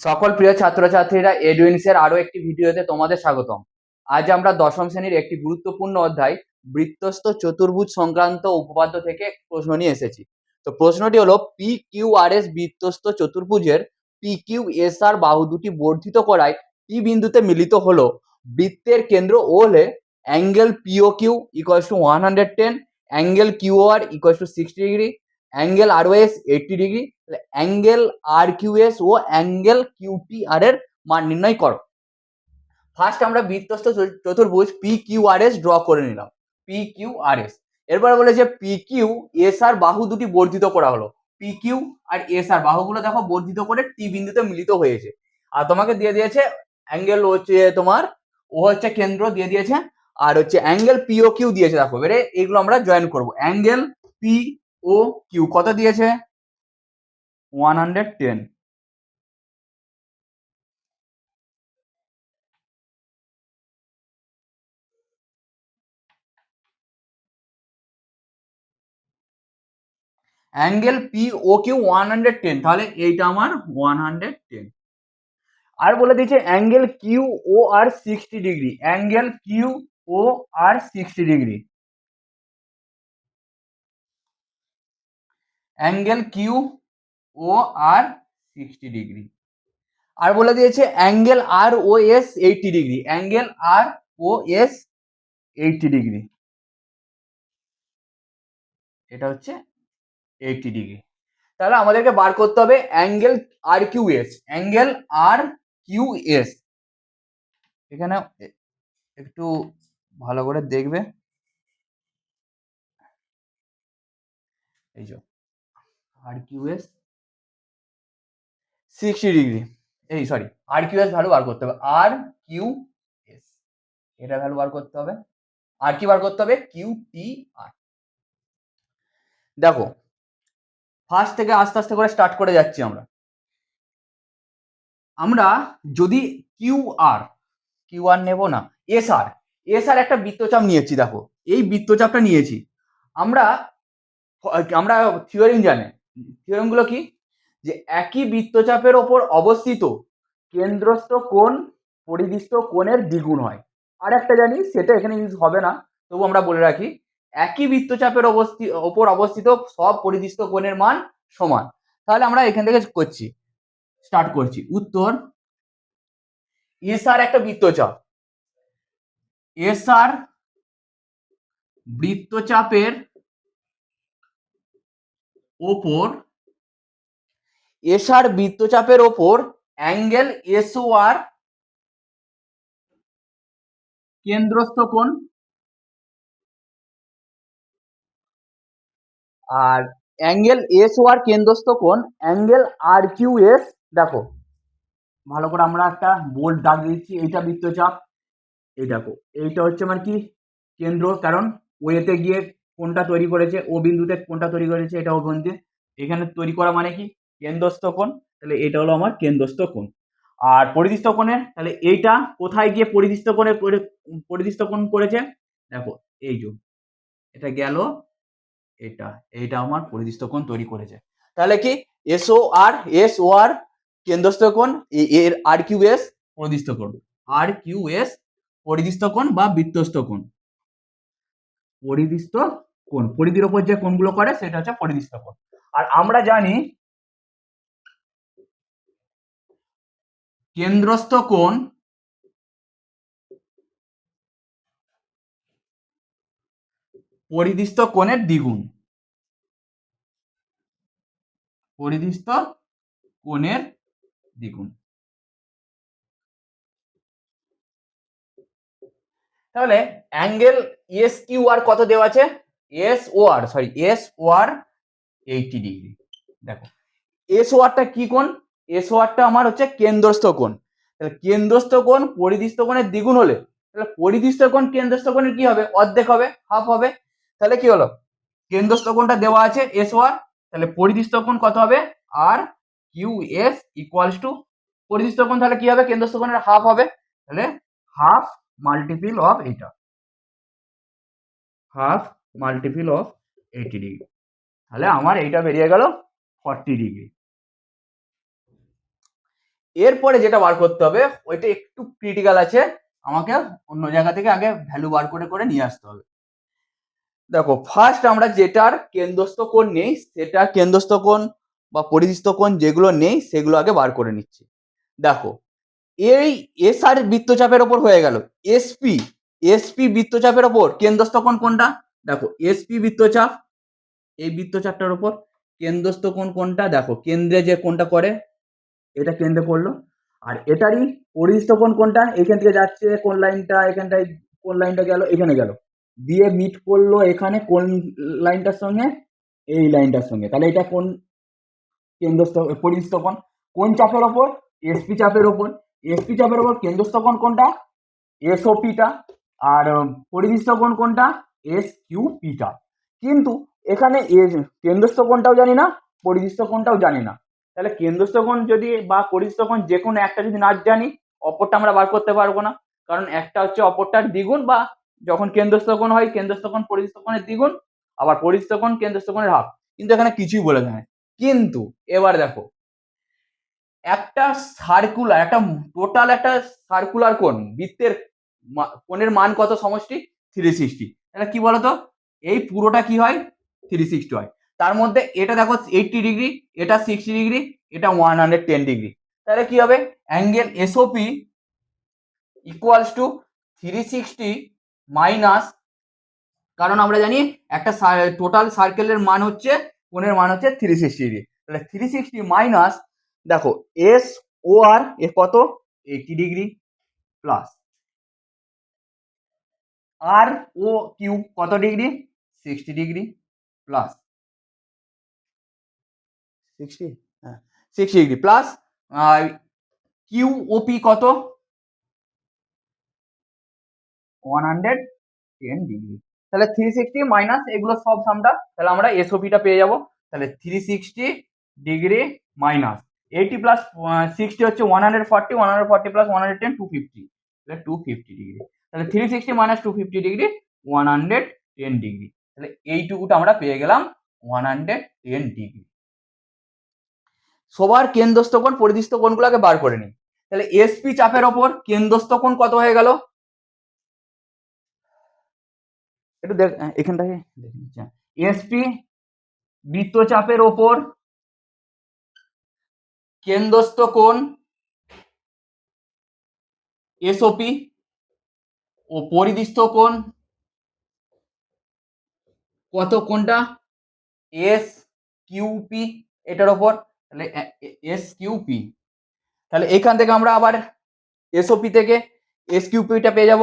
সকল প্রিয় ছাত্রছাত্রীরা এডুইন্সের আরও একটি ভিডিওতে তোমাদের স্বাগতম। আজ আমরা দশম শ্রেণির একটি গুরুত্বপূর্ণ অধ্যায়, বৃত্তস্থ চতুর্ভুজ সংক্রান্ত উপপাদ্য থেকে প্রশ্ন নিয়ে এসেছি। তো প্রশ্নটি হলো, পি কিউ আর এস বৃত্তস্থ চতুর্ভুজের পি কিউ এস আর বাহু দুটি বর্ধিত করায় পি বিন্দুতে মিলিত হলো? বৃত্তের কেন্দ্র ও হলে angle PO Q equals to one hundred ten, angle Q R equals to sixty degree angle R S eighty degree তাহলে অ্যাঙ্গেল আর কিউ এস ও অ্যাঙ্গেল কিউটি আর এর মান নির্ণয় করো। ফার্স্ট আমরা বৃত্তস্থ চতুর- চতুর্ভুজ P Q R S draw করে নিলাম। পি কিউ আর এস এরপরে বলেছে পি কিউ এস আর বাহু দুটি বর্ধিত করা হলো। পি কিউ আর এস আর বাহুগুলো দেখো বর্ধিত করে টি বিন্দুতে মিলিত হয়েছে। আর তোমাকে দিয়ে দিয়েছে অ্যাঙ্গেল হচ্ছে তোমার, ও হচ্ছে কেন্দ্র দিয়ে দিয়েছে, আর হচ্ছে অ্যাঙ্গেল পিও কিউ দিয়েছে, দেখো। এবারে এগুলো আমরা জয়েন করব। অ্যাঙ্গেল পি ও কিউ, কত দিয়েছে? One hundred ten angle P O Q one hundred ten তাহলে এইটা আমার ওয়ান হান্ড্রেড টেন আর বলে দিয়েছে angle Q O R sixty degree angle Q O R sixty degree angle Q O R sixty degree আর বলে দিয়েছে angle R O S eighty degree angle R O S eighty degree এটা হচ্ছে eighty degree তাহলে আমাদেরকে বার করতে হবে angle R Q S angle R Q S এখানে একটু ভালো করে দেখবে। এই যে। R Q S sixty degree এই sorry R Q S value বার করতে হবে। আর কিউ এস এটা ভ্যালু বার করতে হবে। আর কি বার করতে হবে? কিউ টি আর দেখো ফার্স্ট থেকে আস্তে আস্তে করে স্টার্ট করে যাচ্ছি আমরা। আমরা যদি কিউ আর কিউ আর নেব না এস আর এস আর একটা বৃত্তচাপ নিয়েছি, দেখো। এই বৃত্তচাপটা নিয়েছি। আমরা আমরা থিওরিম জানে। থিওরিমগুলো কি? যে একই বৃত্তচাপের ওপর অবস্থিত কেন্দ্রস্থ কোণ পরিদিষ্ট কোণের দ্বিগুণ হয়। আর একটা জানি, সেটা এখানে ইউজ হবে না, তবু আমরা বলে রাখি, একই বৃত্তচাপের অবস্থি, ওপর অবস্থিত সব পরিদিষ্ট কোণের মান সমান। তাহলে আমরা এখান থেকে করছি স্টার্ট করছি। উত্তর এসআর একটা বৃত্তচাপ। এসআর বৃত্তচাপের ওপর এসআর বৃত্তচাপের ওপর অ্যাঙ্গেল এসওআর কেন্দ্রস্থ কোণ আর অ্যাঙ্গেল এস ও আর কেন্দ্রস্থ কোণ অ্যাঙ্গেল আর কিউ এস দেখো ভালো করে আমরা একটা বোল্ড দাগ দিচ্ছি এইটা বৃত্তচাপ এই দেখো এইটা হচ্ছে মানে কি? কেন্দ্র কারণ ওয়েতে গিয়ে কোনটা তৈরি করেছে, ও বিন্দুতে কোনটা তৈরি করেছে, এটা ও বিন্দুতে। এখানে তৈরি করা মানে কি? কেন্দ্রস্থ কোণ। তাহলে এটা হলো আমার কেন্দ্রস্থ কোণ। আর পরিদৃষ্ট কোণের, তাহলে এইটা কোথায় গিয়ে পরিদৃষ্ট কোণে পরি- পরিদিষ্ট কোণ করেছে? দেখো, এই যে, এটা গেল, এটা, এইটা আমার পরিদিষ্ট কোণ তৈরি করেছে। তাহলে কি? এস ও আর এস ও আর কেন্দ্রস্থ কোণ এর আর কিউ এস পরিদিষ্ট কোণ। আর কিউ এস পরিদিষ্ট কোণ বা বৃত্তস্থ কোণ। পরিদিষ্ট কোণ পরিধির ওপর যে কোণগুলো করে সেটা হচ্ছে পরিদিষ্ট কোণ। আর আমরা জানি কেন্দ্রস্থ কোণ পরিদিষ্ট কোণের দ্বিগুণ। পরিদিষ্ট কোণের দ্বিগুণ। তাহলে অ্যাঙ্গেল এস কিউ আর কত দেওয়া আছে? S O R sorry S O R eighty degree দেখো এস ও আরটা কি কোণ? এস ও আরটা আমার হচ্ছে কেন্দ্রস্থ কোণ। তাহলে কেন্দ্রস্থ কোণ পরিদিষ্ট কোণের দ্বিগুণ হলে, তাহলে পরিদিষ্ট কোণ কেন্দ্রস্থ কোণের কি হবে? অর্ধেক হবে হাফ হবে। তাহলে কি হলো? কেন্দ্রস্থ কোণটা দেওয়া আছে এস ও আর তাহলে পরিদিষ্ট কোণ কত হবে? R Q S equals to পরিদিষ্ট কোণ তাহলে কি হবে? কেন্দ্রস্থ কোণের হাফ হবে। তাহলে হাফ মাল্টিপিল অফ এটা half multiple of eighty degree তাহলে আমার এইটা বেরিয়ে গেল ফর্টি ডিগ্রি এরপরে যেটা বার করতে হবে ওইটা একটু ক্রিটিক্যাল আছে আমাকে অন্য জায়গা থেকে আগে ভ্যালু বার করে করে নিয়ে আসতে হবে। দেখো ফার্স্ট আমরা যেটার কেন্দ্রস্থ কোণ নেই সেটা কেন্দ্রস্থ কোণ বা পরিধিস্থ কোণ যেগুলো নেই সেগুলো আগে বার করে নিচ্ছি। দেখো এই এস আর বৃত্তচাপের ওপর হয়ে গেল। এসপি এসপি বৃত্তচাপের ওপর কেন্দ্রস্থ কোণ কোনটা? দেখো এসপি বৃত্তচাপ, এই বৃত্তচাপটার ওপর কেন্দ্রস্থ কোণ কোনটা দেখো, কেন্দ্রে যে কোনটা করে, এটা কেন্দ্রে করল। আর এটারই পরিস্থ কোণ কোনটা এখান থেকে যাচ্ছে কোন লাইনটা, এখানটায় কোন লাইনটা গেল, এখানে গেল। দিয়ে মিট করল এখানে কোন লাইনটার সঙ্গে, এই লাইনটার সঙ্গে। তাহলে এটা কোন কেন্দ্রস্থ পরিস্থ কোন চাপের ওপর এসপি চাপের ওপর এসপি চাপের ওপর কেন্দ্রস্থ কোণ কোনটা এসওপিটা আর পরিদৃষ্ট কোণ কোনটা এস কিউ পিটা কিন্তু এখানে কেন্দ্রস্থ কোণটাও জানি না, পরিদৃষ্ট কোণটাও জানি না। তাহলে কেন্দ্রস্থ কোণ যদি বা পরিদৃষ্ট কোণ যে কোনো একটা যদি না জানি, অপরটা আমরা বার করতে পারব না। কারণ একটা হচ্ছে অপরটার দ্বিগুণ বা যখন কেন্দ্রস্থ কোণ হয়, কেন্দ্রস্থ কোণ, পরিদৃষ্ট কোণের দ্বিগুণ, আবার পরিদৃষ্ট কোণ, কেন্দ্রস্থ কোণের হাফ। কিন্তু এখানে কিছুই বলে দেয়। কিন্তু এবার দেখো, একটা সার্কুলার একটা টোটাল একটা সার্কুলার কোণ, বৃত্তের কোণের মান কত সমষ্টি? থ্রি সিক্সটি এটা কি বলতো? এই পুরোটা কি হয়? থ্রি সিক্সটি হয়। তার মধ্যে এটা দেখো এইটটি ডিগ্রি এটা সিক্সটি ডিগ্রি এটা ওয়ান হান্ড্রেড টেন ডিগ্রি তাহলে কি হবে? Angle SOP equals to three sixty minus কারণ আমরা জানি একটা টোটাল সার্কেলের মান হচ্ছে, কোণের মান হচ্ছে থ্রি সিক্সটি ডিগ্রি তাহলে থ্রি সিক্সটি মাইনাস দেখো এস ও আর এ কত? Eighty degree plus R O Q কত degree? Sixty degree plus sixty হ্যাঁ sixty degree plus Q OP কত? One hundred ten degree. তাহলে থ্রি সিক্সটি মাইনাস এগুলো সব সামটা তাহলে আমরা এসওপিটা পেয়ে যাব। তাহলে three sixty degree minus eighty plus sixty হচ্ছে one hundred forty one hundred forty plus one hundred ten two fifty two fifty degree. তাহলে three sixty minus two fifty degree one hundred ten degree তাহলে এইটুকুটা আমরা পেয়ে গেলাম one hundred ten degree সবার কেন্দ্রস্থ কোণ পরিদৃষ্ট কোণগুলোকে বার করে নিই। তাহলে এসপি চাপের ওপর কেন্দ্রস্থ কোণ কত হয়ে গেল? একটু দেখ এখানটাকে দেখে নিচ্ছি এসপি বৃত্তচাপের ওপর কেন্দ্রস্থ কোণ এসওপি ও পরিদৃষ্ট কোণ? কত কোনটা এস কিউপি এটার ওপর? তাহলে এস কিউপি তাহলে এখান থেকে আমরা আবার এসওপি থেকে এস কিউপিটা পেয়ে যাব।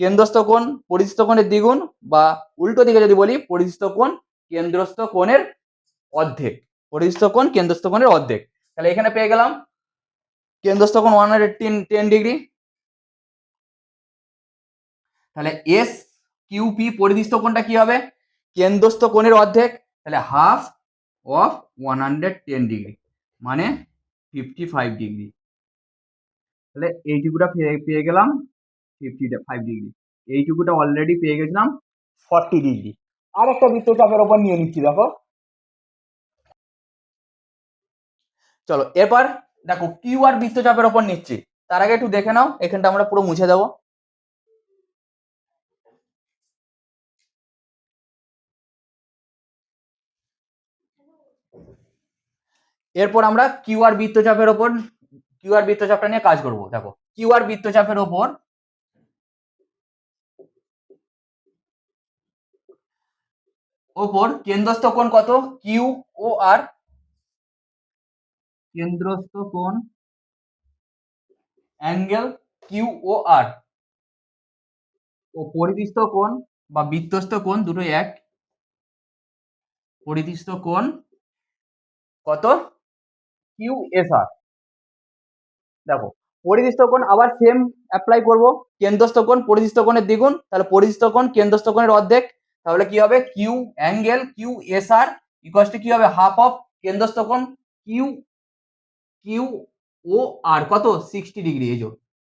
কেন্দ্রস্থ কোণ পরিস্থ কোণের দ্বিগুণ বা উল্টো দিকে যদি বলি পরিস্থ কোণ, কেন্দ্রস্থ কোণের অর্ধেক। পরিস্থ কোণ, কেন্দ্রস্থ কোণের অর্ধেক। তাহলে এখানে পেয়ে গেলাম, কেন্দ্রস্থ কোণ ওয়ান হান্ড্রেড টেন ডিগ্রি তাহলে এস কিউপি পরিদৃষ্ট কোণটা কি হবে? কেন্দ্রস্থ কোণের অর্ধেক, তাহলে half of one hundred ten degree মানে ফিফটি ফাইভ ডিগ্রি তাহলে এইটুকুটা পেয়ে গেলাম ফিফটি ফাইভ ডিগ্রি এইটুকুটা অলরেডি পেয়ে গেছিলাম ফর্টি ডিগ্রি আর একটা বৃত্তচাপের ওপর নিয়ে নিচ্ছি, দেখো। চলো, এবার দেখো কিউ আর বৃত্তচাপের ওপর নিচ্ছি। তার আগে একটু দেখে নাও, এখানটা আমরা পুরো মুছে দেবো। এরপর আমরা কিউআর বৃত্তচাপের ওপর কিউআর বৃত্তচাপটা নিয়ে কাজ করব, দেখো। কিউআর বৃত্তচাপের ওপর ওপর কেন্দ্রস্থ কোণ কত? কিউ ও আর কেন্দ্রস্থ কোণ অ্যাঙ্গেল কিউ ও আর। ও পরিদৃষ্ট কোণ বা বৃত্তস্থ কোণ দুটোই এক। পরিদৃষ্ট কোণ কত? কিউ এস আর দেখো পরিদৃষ্ট কোণ আবার সেম অ্যাপ্লাই করব। কেন্দ্রস্থ কোণ পরিদৃষ্ট কোণের দ্বিগুণ। তাহলে পরিদৃষ্ট কোণ, কেন্দ্রস্থ কোণের অর্ধেক। তাহলে কি হবে? Q angle Q S R equals to কি হবে? হাফ অফ কেন্দ্রস্থ কোণ কিউ কিউ ও আর কত? সিক্সটি ডিগ্রি এই যে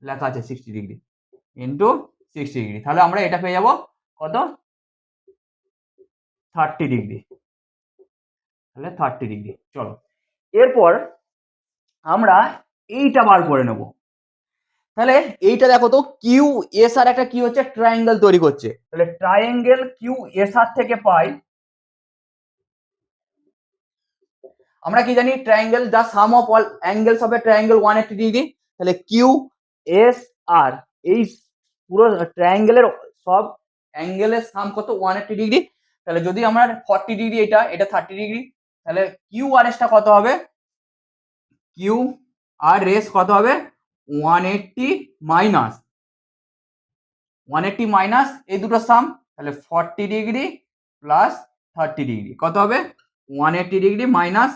লেখা আছে sixty degree into sixty degree তাহলে আমরা এটা পেয়ে যাব কত? থার্টি ডিগ্রি তাহলে থার্টি ডিগ্রি চলো। এরপর আমরা এইটা বার করে নেব। তাহলে এইটা দেখো তো কিউ এস আর একটা কি হচ্ছে? ট্রায়াঙ্গেল তৈরি করছে। তাহলে ট্রায়াঙ্গেল কিউ এস আর থেকে পাই, আমরা কি জানি? Triangle the sum of all angles of a triangle one eighty degree তাহলে কিউ এস আর এই পুরো ট্রায়াঙ্গেলের সব অ্যাঙ্গেলের সাম কত? ওয়ান এইটি ডিগ্রি তাহলে যদি আমরা ফর্টি ডিগ্রি এটা এটা থার্টি ডিগ্রি তাহলে কিউ আর এসটা কত হবে? কিউ আর এস কত হবে? One eighty minus one eighty minus এই দুটো সাম তাহলে forty degree plus thirty degree কত হবে? One eighty degree minus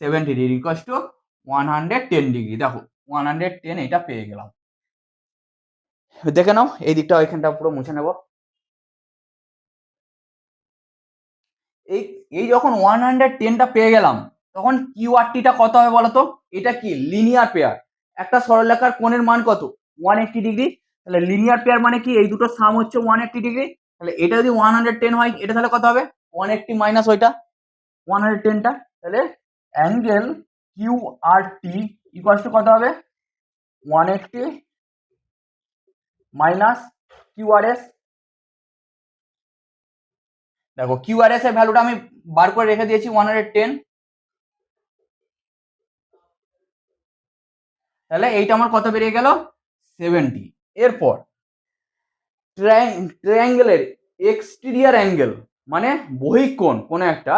seventy degree কষ্ট ওয়ান হান্ড্রেড টেন ডিগ্রি দেখো ওয়ান হান্ড্রেড টেন এটা পেয়ে গেলাম। দেখে নাও, এই দিকটা ওইখানটা পুরো মুছে নেব। এই এই যখন ওয়ান হান্ড্রেড টেনটা পেয়ে গেলাম, তখন কিউআরটিটা কত হবে বলতো? এটা কি? লিনিয়ার পেয়ার একটা সরলরেখার কোণের মান কত? ওয়ান এইটটি ডিগ্রি তাহলে লিনিয়ার পেয়ার মানে কি? এই দুটো সাম হচ্ছে ওয়ান এইটটি ডিগ্রি তাহলে এটা যদি ওয়ান হান্ড্রেড টেন হয়, এটা তাহলে কত হবে? ওয়ান এইটটি মাইনাস ওইটা। ওয়ান হান্ড্রেড টেনটা তাহলে angle Q R T equals to কত হবে? One eighty minus Q R S দেখো কিউ আর এস এর ভ্যালুটা আমি বার করে রেখে দিয়েছি ওয়ান হান্ড্রেড টেন তাহলে এইটা আমার কত বেরিয়ে গেল? সেভেন্টি এরপর ট্রায়াঙ্গেলের এক্সটেরিয়ার অ্যাঙ্গেল মানে বহিকোণ কোনো একটা।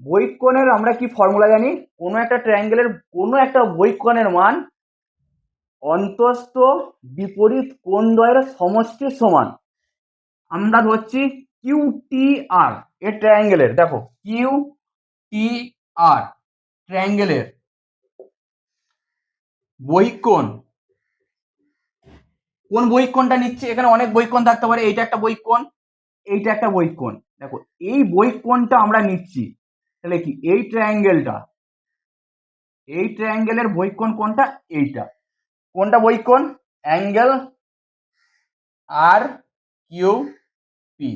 বহিকোণের আমরা কি ফর্মুলা জানি? কোনো একটা ট্রায়াঙ্গেলের কোনো একটা বহিকোণের মান অন্তস্থ বিপরীত কোণ দ্বয়ের সমষ্টির সমান। আমরা ধরছি কিউ টি আর এ ট্রায়াঙ্গেলের দেখো কিউ টি আর ট্রায়াঙ্গেলের বহিকোণ, কোন বহিকোণটা নিচ্ছে? এখানে অনেক বহিকোণ থাকতে পারে, এইটা একটা বহিকোণ, এইটা একটা বহিকোণ। দেখো, এই বহিকোণটা আমরা নিচ্ছি, তাহলে কি? এই ট্রায়াঙ্গেলটা এই ট্রায়াঙ্গেলের বৈকোণ কোনটা এইটা। কোনটা বহিকোণ? অ্যাঙ্গেল আর কিউ পি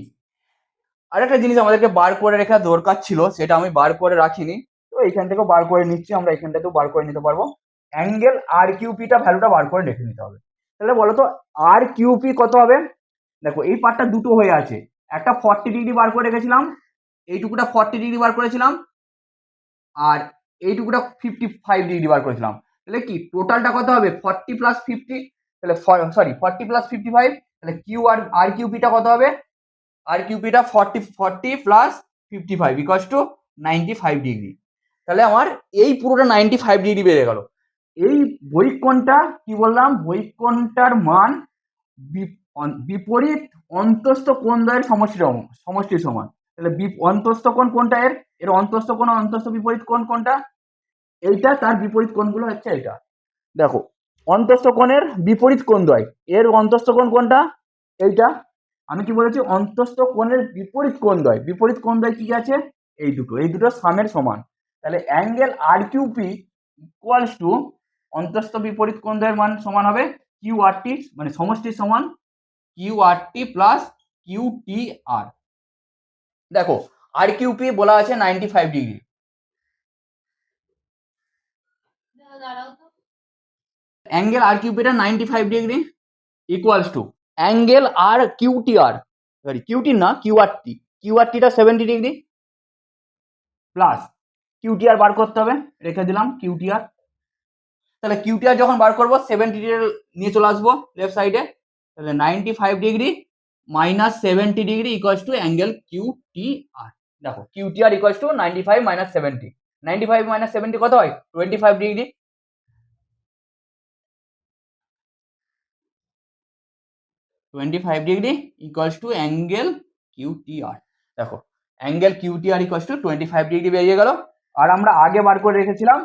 আরেকটা জিনিস আমাদেরকে বার করে রাখা দরকার ছিল, সেটা আমি বার করে রাখিনি। তো এইখান থেকেও বার করে নিচ্ছি, আমরা এখান থেকেও বার করে নিতে পারব। অ্যাঙ্গেল আর কিউপিটা ভ্যালুটা বার করে রেখে নিতে হবে। তাহলে বলো তো আর কিউপি কত হবে? দেখো, এই পার্টটা দুটো হয়ে আছে। একটা ফর্টি ডিগ্রি বার করে রেখেছিলাম, এইটুকুটা ফর্টি ডিগ্রি বার করেছিলাম, আর এইটুকুটা ফিফটি ফাইভ ডিগ্রি বার করেছিলাম। তাহলে কি টোটালটা কত হবে? ফর্টি প্লাস ফিফটি তাহলে sorry forty plus fifty five তাহলে কিউ আর আর কিউপিটা কত হবে? R কিউপিটা forty forty plus fifty five equals to ninety five degree তাহলে আমার এই পুরোটা নাইনটি ফাইভ ডিগ্রি বেড়ে গেল। এই বৈকোণটা কি বললাম? বৈকোণটার মান বিপরীত অন্তস্থ কোণ দ্বয়ের সমষ্টির সম- সমষ্টির সমান। তাহলে অন্তস্থ কোণ কোনটা এর? এর অন্তস্থ কোণ অন্তস্থ বিপরীত কোণ কোনটা এইটা তার বিপরীত কোণগুলো হচ্ছে এটা। দেখো, অন্তস্থ কোণের বিপরীত কোণ দ্বয় এর অন্তস্থ কোণ কোনটা এইটা। আমি কি বলেছি? অন্তস্থ কোণের বিপরীত কোণ দ্বয় বিপরীত কোণ দ্বয় কি আছে? এই দুটো। এই দুটো সামের সমান। তাহলে angle R QP equals to অন্তস্থ বিপরীত কোণ দ্বয়ের মান সমান হবে কিউ আর টি মানে সমষ্টির সমান Q R T plus Q T R. দেখো আর কিউপি বলা আছে ninety five degree angle R কিউপিটা ninety five degree equals to angle R QT R sorry QT না কিউআর টি কিউআর টিটা সেভেন্টি ডিগ্রি প্লাস কিউটিআর বার করতে হবে, রেখে দিলাম কিউটিআর তাহলে কিউটিআর যখন বার করব সেভেন্টি ডিগ্রি নিয়ে চলে আসব লেফট সাইডে তাহলে ninety five degree minus seventy degree equals to angle Q T R. দেখো QTR equals to ninety five minus seventy ninety five minus seventy কত হয়? Twenty five degree twenty five degree equals to angle QTR দেখো angle QTR equals to twenty five degree বেরিয়ে গেল। আর আমরা আগে বার করে রেখেছিলাম।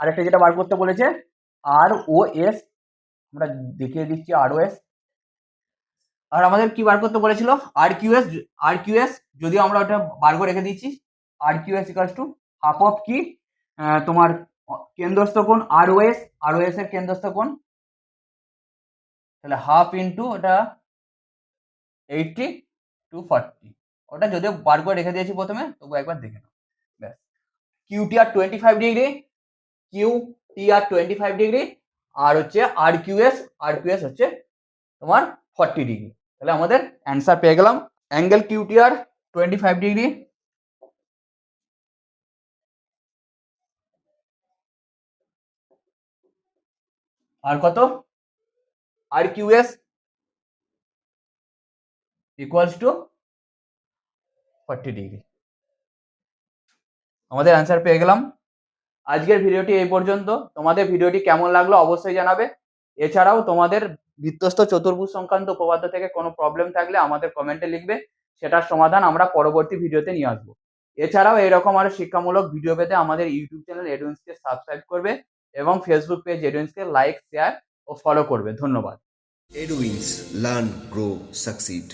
আরেকটা যেটা বার করতে বলেছে আর ও এস আমরা দেখিয়ে দিচ্ছি আর ও এস আর আমাদের কি বার করতে বলেছিল? আর কিউএস আর কিউএস যদিও আমরা ওটা বার করে রেখে দিচ্ছি R QS equals to half of কি তোমার কেন্দ্রস্থ কোণ আর ও এস আর ও এস এর কেন্দ্রস্থ কোণ। তাহলে হাফ ইন্টু ওটা এইটটি টু ফর্টি ওটা যদিও বার করে রেখে দিয়েছি প্রথমে তবু একবার দেখে নাও। ব্যাস। QT R twenty five degree Q T R twenty five degree আর হচ্ছে আর কিউএস আর কিউএস হচ্ছে তোমার ফর্টি ডিগ্রি তাহলে আমাদের অ্যান্সার পেয়ে গেলাম। Angle QTR twenty five degree আর কত? R QS equals to forty degree আমাদের অ্যান্সার পেয়ে গেলাম। আজকের ভিডিওটি এই পর্যন্ত। তোমাদের ভিডিওটি কেমন লাগল অবশ্যই জানাবে। এছাড়াও তোমাদের বৃত্তস্থ চতুর্ভুজ সংক্রান্ত উপপাদ্য থেকে কোনো প্রবলেম থাকলে আমাদের কমেন্টে লিখবে। সেটার সমাধান আমরা পরবর্তী ভিডিওতে নিয়ে আসব। এছাড়াও এরকম আরও শিক্ষামূলক ভিডিও পেতে আমাদের ইউটিউব চ্যানেল এডুইন্সকে সাবস্ক্রাইব করবে এবং ফেসবুক পেজ এডুইন্সকে লাইক শেয়ার ও ফলো করবে। ধন্যবাদ। Edwins Learn, Grow, Succeed.